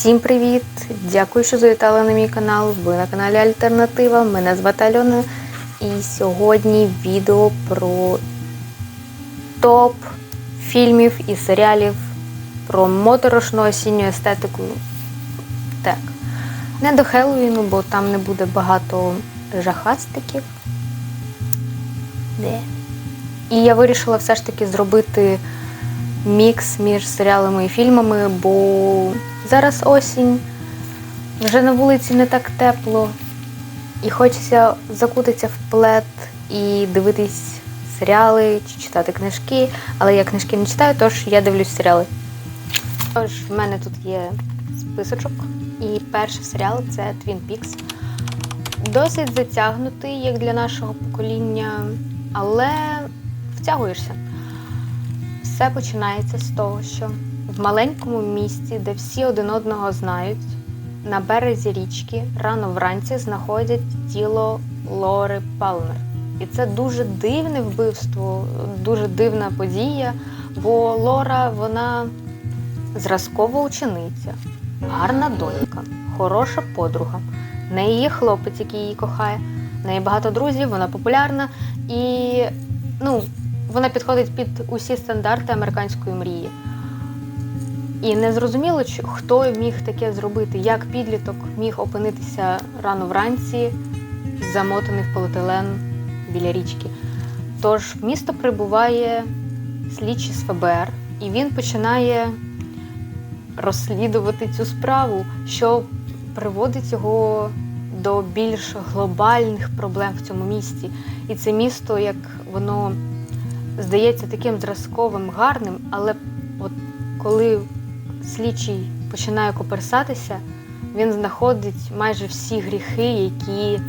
Всім привіт! Дякую, що завітали на мій канал. Ви на каналі Альтернатива. Мене звати Альона. І сьогодні відео про топ фільмів і серіалів про моторошну осінню естетику. Так. Не до Хеллоуіну, бо там не буде багато жахастиків. Де? І я вирішила все ж таки зробити мікс між серіалами і фільмами, бо зараз осінь, вже на вулиці не так тепло, і хочеться закутитися в плед і дивитись серіали чи читати книжки, але я книжки не читаю, тож я дивлюсь серіали. Тож, в мене тут є списочок, і перший серіал це Twin Peaks. Досить затягнутий, як для нашого покоління, але втягуєшся. Все починається з того, що в маленькому місті, де всі один одного знають, на березі річки рано вранці знаходять тіло Лори Палмер. І це дуже дивне вбивство, дуже дивна подія, бо Лора вона зразкова учениця, гарна донька, хороша подруга. В неї є хлопець, який її кохає, в неї багато друзів, вона популярна і ну, вона підходить під усі стандарти американської мрії. І не зрозуміло, хто міг таке зробити, як підліток міг опинитися рано вранці, замотаний в поліетилен біля річки. Тож в місто прибуває слідчий з ФБР, і він починає розслідувати цю справу, що приводить його до більш глобальних проблем в цьому місті. І це місто, як воно здається таким зразковим, гарним, але от коли слідчий починає коперсатися, він знаходить майже всі гріхи, які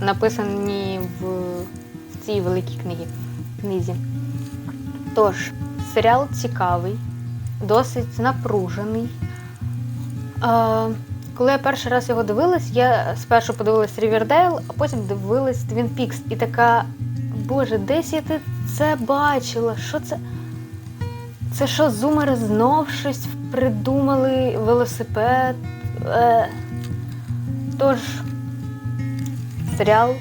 написані в, в цій великій книгі, книзі. Тож, серіал цікавий, досить напружений. Е, коли я перший раз його дивилась, я спершу подивилась Рівердейл, а потім дивилась Твін Пікс. І така, боже, десь я це бачила? Що це? Це що, зумери знов щось придумали, велосипед? Е. Тож, серіал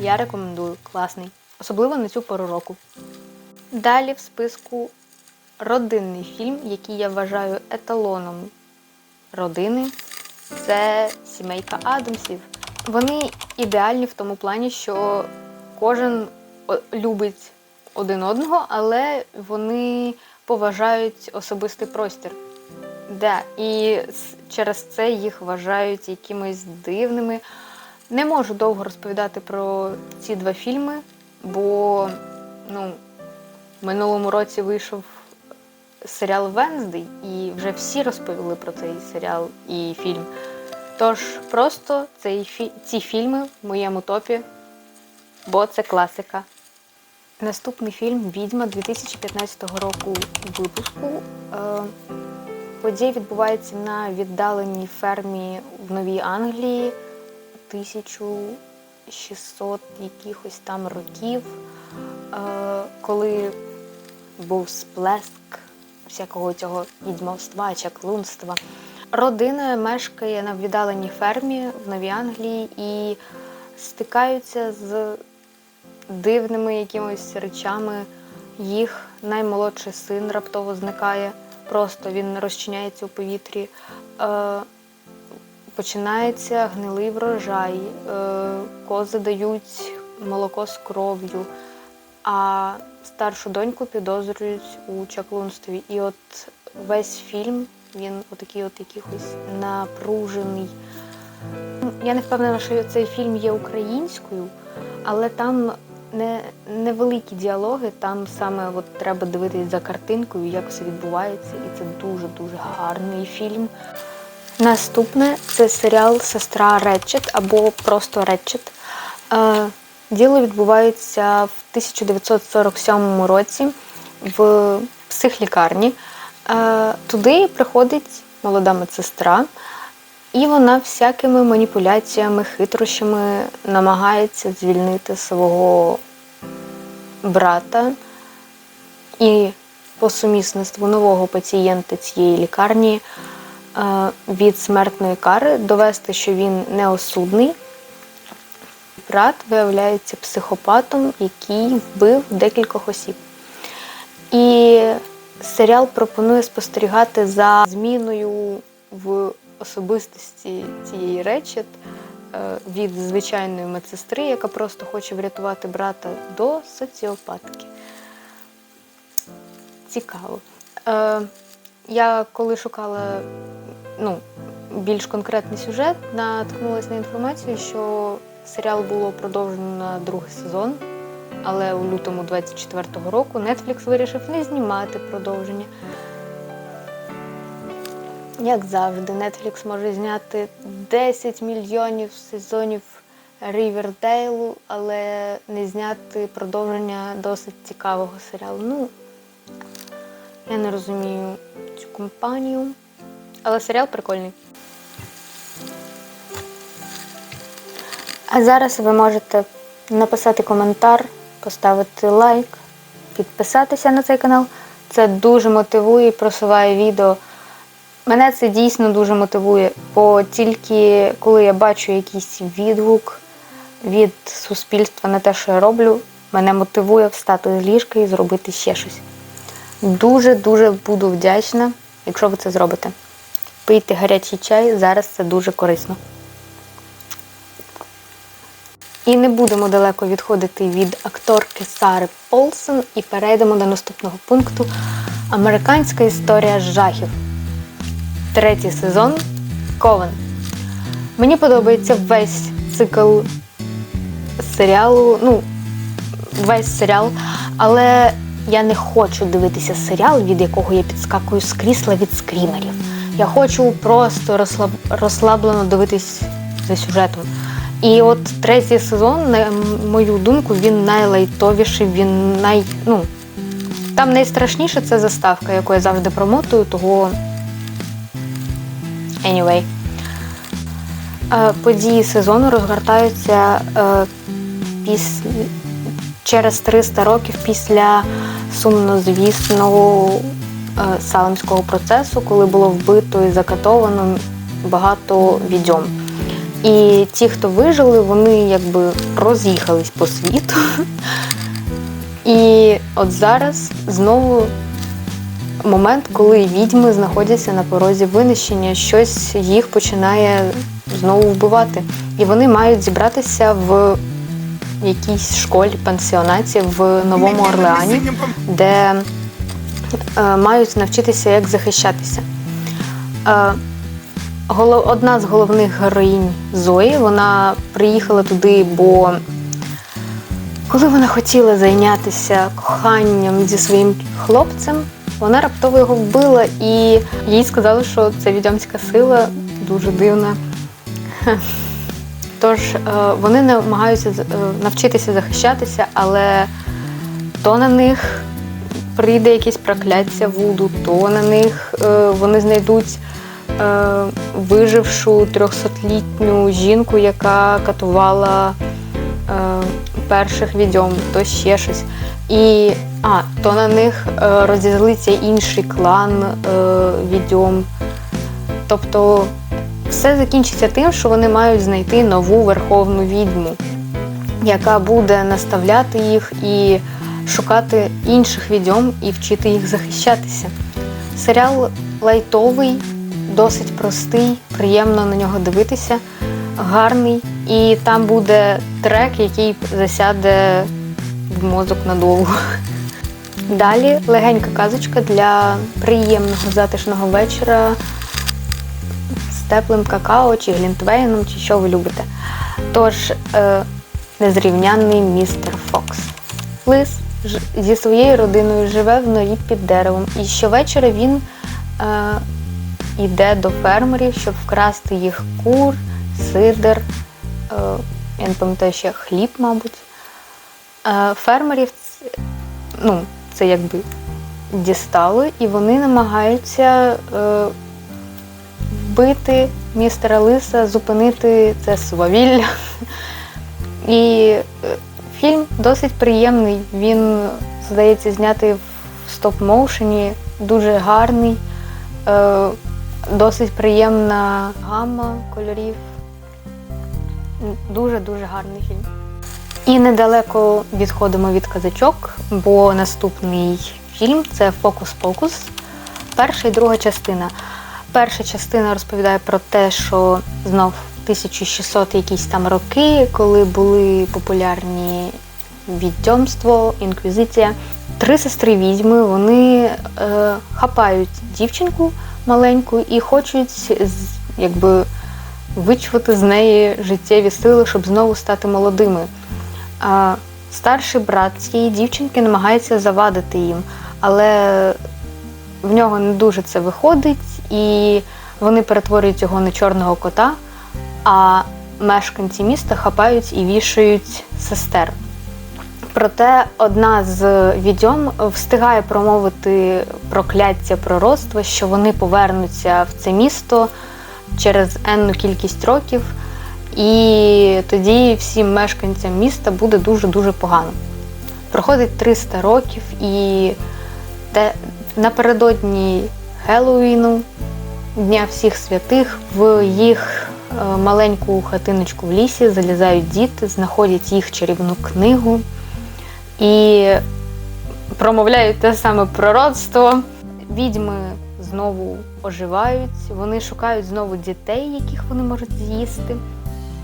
я рекомендую, класний. Особливо на цю пору року. Далі в списку родинний фільм, який я вважаю еталоном родини. Це сімейка Адамсів. Вони ідеальні в тому плані, що кожен любить один одного, але вони поважають особистий простір. Да, і через це їх вважають якимись дивними. Не можу довго розповідати про ці два фільми, бо ну, в минулому році вийшов серіал Венздей, і вже всі розповіли про цей серіал і фільм. Тож просто цей ці фільми в моєму топі, бо це класика. Наступний фільм Відьма 2015 року випуску. Е, Подія відбувається на віддаленій фермі в Новій Англії 1600 якихось там років, е, коли був сплеск всякого цього відьмовства, чаклунства. Родина мешкає на віддаленій фермі в Новій Англії і стикаються з дивними якимось речами. Їх наймолодший син раптово зникає, просто він розчиняється у повітрі. Е, починається гнилий врожай, е, кози дають молоко з кров'ю, а старшу доньку підозрюють у чаклунстві. І от весь фільм він отакий от якихось напружений. Я не впевнена, що цей фільм є українською, але там не, невеликі діалоги, там саме от треба дивитись за картинкою, як все відбувається, і це дуже-дуже гарний фільм. Наступне це серіал Сестра Ретчет або просто Ретчет. Е, Діло відбувається в 1947 році в психлікарні. Е, Туди приходить молода медсестра, і вона всякими маніпуляціями, хитрощами намагається звільнити свого брата і по сумісництву нового пацієнта цієї лікарні е, від смертної кари, довести, що він неосудний. Брат виявляється психопатом, який вбив декількох осіб. І серіал пропонує спостерігати за зміною в особистості цієї речі е, від звичайної медсестри, яка просто хоче врятувати брата, до соціопатки. Цікаво. Е, я коли шукала ну, більш конкретний сюжет, наткнулася на інформацію, що серіал було продовжено на другий сезон, але у лютому 24-го року Netflix вирішив не знімати продовження. Як завжди, Netflix може зняти 10 мільйонів сезонів Рівердейлу, але не зняти продовження досить цікавого серіалу. Ну, я не розумію цю компанію, але серіал прикольний. А зараз ви можете написати коментар, поставити лайк, підписатися на цей канал. Це дуже мотивує і просуває відео. Мене це дійсно дуже мотивує, бо тільки коли я бачу якийсь відгук від суспільства на те, що я роблю, мене мотивує встати з ліжка і зробити ще щось. Дуже-дуже буду вдячна, якщо ви це зробите. Пийте гарячий чай, зараз це дуже корисно. І не будемо далеко відходити від акторки Сари Полсон і перейдемо до наступного пункту Американська історія жахів. Третій сезон Ковен. Мені подобається весь цикл серіалу, ну, весь серіал, але я не хочу дивитися серіал, від якого я підскакую з крісла від скрімерів. Я хочу просто розслаб... розслаблено дивитись за сюжетом. І от третій сезон, на мою думку, він найлайтовіший, він най. ну, там найстрашніше це заставка, яку я завжди промотую, того. Anyway. Е, Події сезону розгортаються е, через 300 років після сумнозвісного е, салемського процесу, коли було вбито і закатовано багато відьом. І ті, хто вижили, вони якби роз'їхались по світу. І от зараз знову момент, коли відьми знаходяться на порозі винищення, щось їх починає знову вбивати. І вони мають зібратися в якійсь школі, пансіонаті в Новому Орлеані, де е, мають навчитися, як захищатися. Е, Одна з головних героїнь Зої, вона приїхала туди, бо коли вона хотіла зайнятися коханням зі своїм хлопцем, вона раптово його вбила, і їй сказали, що це відьомська сила дуже дивна. Тож е, вони намагаються е, навчитися захищатися, але то на них прийде якесь прокляття вуду, то на них е, вони знайдуть вижившу 300-літню жінку, яка катувала перших відьом, то ще щось. І а, то на них е, розізлиться інший клан е, відьом. Тобто все закінчиться тим, що вони мають знайти нову верховну відьму, яка буде наставляти їх і шукати інших відьом і вчити їх захищатися. Серіал лайтовий, досить простий, приємно на нього дивитися, гарний, і там буде трек, який засяде в мозок надовго. Далі легенька казочка для приємного затишного вечора з теплим какао чи глінтвейном, чи що ви любите. Тож, е, незрівнянний містер Фокс. Лис зі своєю родиною живе в норі під деревом, і щовечора він е, йде до фермерів, щоб вкрасти їх кур, сидр, е, я не пам'ятаю ще хліб, мабуть. Е, фермерів ну, це якби дістали, і вони намагаються е, вбити містера Лиса, зупинити це свавілля. І е, фільм досить приємний. Він, здається, знятий в стоп-моушені, дуже гарний. Е, Досить приємна гамма кольорів. Дуже-дуже гарний фільм. І недалеко відходимо від казачок, бо наступний фільм це Фокус-Покус. Перша і друга частина. Перша частина розповідає про те, що знов 1600 якісь там роки, коли були популярні відьомство, інквізиція. Три сестри відьми вони е, хапають дівчинку маленьку і хочуть якби вичувати з неї життєві сили, щоб знову стати молодими. Старший брат цієї дівчинки намагається завадити їм, але в нього не дуже це виходить, і вони перетворюють його на чорного кота, а мешканці міста хапають і вішають сестер. Проте одна з відьом встигає промовити прокляття пророцтва, що вони повернуться в це місто через енну кількість років, і тоді всім мешканцям міста буде дуже-дуже погано. Проходить 300 років, і те, напередодні Хеллоуіну, Дня всіх святих, в їх е, маленьку хатиночку в лісі залізають діти, знаходять їх чарівну книгу і промовляють те саме пророцтво. Відьми знову оживають, вони шукають знову дітей, яких вони можуть з'їсти,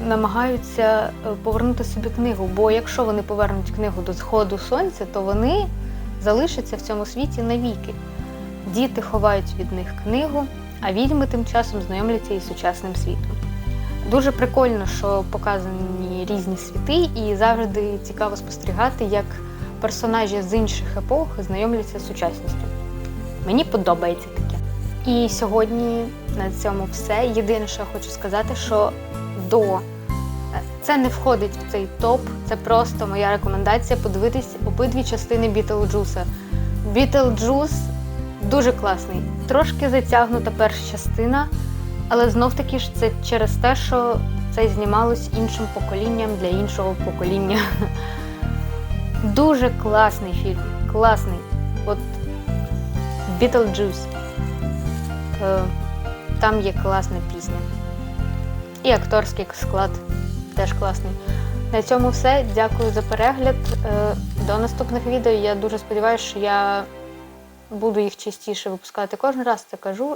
намагаються е, повернути собі книгу. Бо якщо вони повернуть книгу до сходу сонця, то вони залишаться в цьому світі навіки. Діти ховають від них книгу, а відьми тим часом знайомляться із сучасним світом. Дуже прикольно, що показані різні світи, і завжди цікаво спостерігати, як персонажі з інших епох знайомляться з сучасністю. Мені подобається таке. І сьогодні на цьому все. Єдине, що я хочу сказати, що до е, це не входить в цей топ, це просто моя рекомендація подивитись обидві частини Бітлджуса. Бітлджус дуже класний. Трошки затягнута перша частина, але знов таки ж це через те, що це знімалось іншим поколінням для іншого покоління. Дуже класний фільм. Класний. От Beetlejuice. Е, Там є класна пісня. І акторський склад теж класний. На цьому все. Дякую за перегляд. Е, До наступних відео. Я дуже сподіваюся, що я буду їх частіше випускати кожен раз, це кажу.